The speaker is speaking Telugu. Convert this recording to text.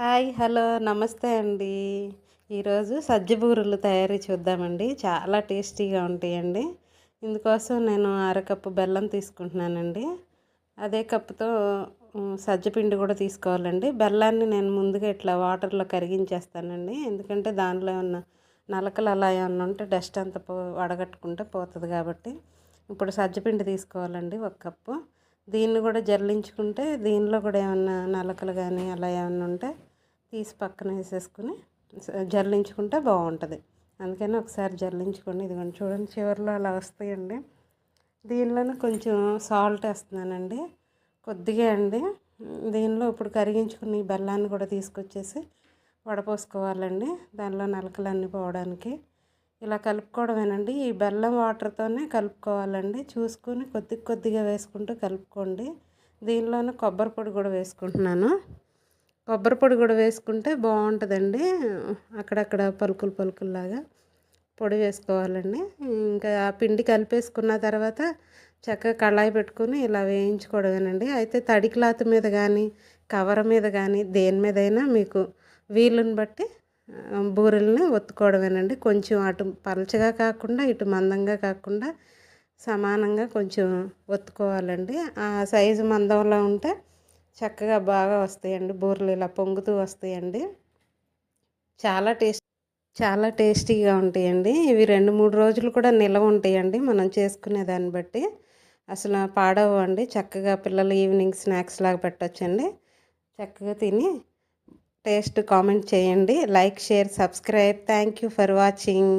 హాయ్ హలో నమస్తే అండి. ఈరోజు సజ్జబూరెలు తయారీ చూద్దామండి. చాలా టేస్టీగా ఉంటాయండి. ఇందుకోసం నేను అరకప్పు బెల్లం తీసుకుంటున్నానండి. అదే కప్పుతో సజ్జపిండి కూడా తీసుకోవాలండి. బెల్లాన్ని నేను ముందుగా ఇట్లా వాటర్లో కరిగించేస్తానండి. ఎందుకంటే దానిలో ఉన్న నలకలు అలా ఏమన్నా ఉంటే డస్ట్ అంతా పో వడగట్టుకుంటే పోతుంది కాబట్టి. ఇప్పుడు సజ్జపిండి తీసుకోవాలండి ఒక కప్పు. దీన్ని కూడా జల్లించుకుంటే దీనిలో కూడా ఏమన్నా నలకలు కానీ అలా ఏమన్నా ఉంటే తీసి పక్కన వేసేసుకుని జల్లించుకుంటే బాగుంటుంది. అందుకని ఒకసారి జల్లించుకోండి. ఇదిగోండి చూడండి చివరిలో అలా వస్తాయండి. దీనిలోనే కొంచెం సాల్ట్ వేస్తున్నానండి. కొద్దిగా అండి. దీనిలో ఇప్పుడు కరిగించుకుని ఈ బెల్లాన్ని కూడా తీసుకొచ్చేసి వడపోసుకోవాలండి. దానిలో నలకలన్నీ పోవడానికి. ఇలా కలుపుకోవడమేనండి. ఈ బెల్లం వాటర్తోనే కలుపుకోవాలండి. చూసుకుని కొద్ది కొద్దిగా వేసుకుంటూ కలుపుకోండి. దీనిలోనే కొబ్బరి పొడి కూడా వేసుకుంటున్నాను. కొబ్బరి పొడి కూడా వేసుకుంటే బాగుంటుందండి. అక్కడక్కడ పలుకులు పలుకుల్లాగా పొడి వేసుకోవాలండి. ఇంకా ఆ పిండి కలిపేసుకున్న తర్వాత చక్కగా కళాయి పెట్టుకుని ఇలా వేయించుకోవడమేనండి. అయితే తడి క్లాత్ మీద కానీ కవర్ మీద కానీ దేని మీదైనా మీకు వీలుని బట్టి బూరెల్ని ఒత్తుకోవడమేనండి. కొంచెం అటు పలచగా కాకుండా ఇటు మందంగా కాకుండా సమానంగా కొంచెం ఒత్తుకోవాలండి. ఆ సైజు మందంలో ఉంటే చక్కగా బాగా వస్తాయండి. బూరెలు ఇలా పొంగుతూ వస్తాయండి. చాలా టేస్ట్ చాలా టేస్టీగా ఉంటాయండి. ఇవి రెండు మూడు రోజులు కూడా నిల్వ ఉంటాయండి మనం చేసుకునే దాన్ని బట్టి. అసలు పాడవు అండి. చక్కగా పిల్లలు ఈవినింగ్ స్నాక్స్ లాగా పెట్టొచ్చండి. చక్కగా తిని టేస్ట్ కామెంట్ చేయండి. Like share subscribe. Thank you for watching.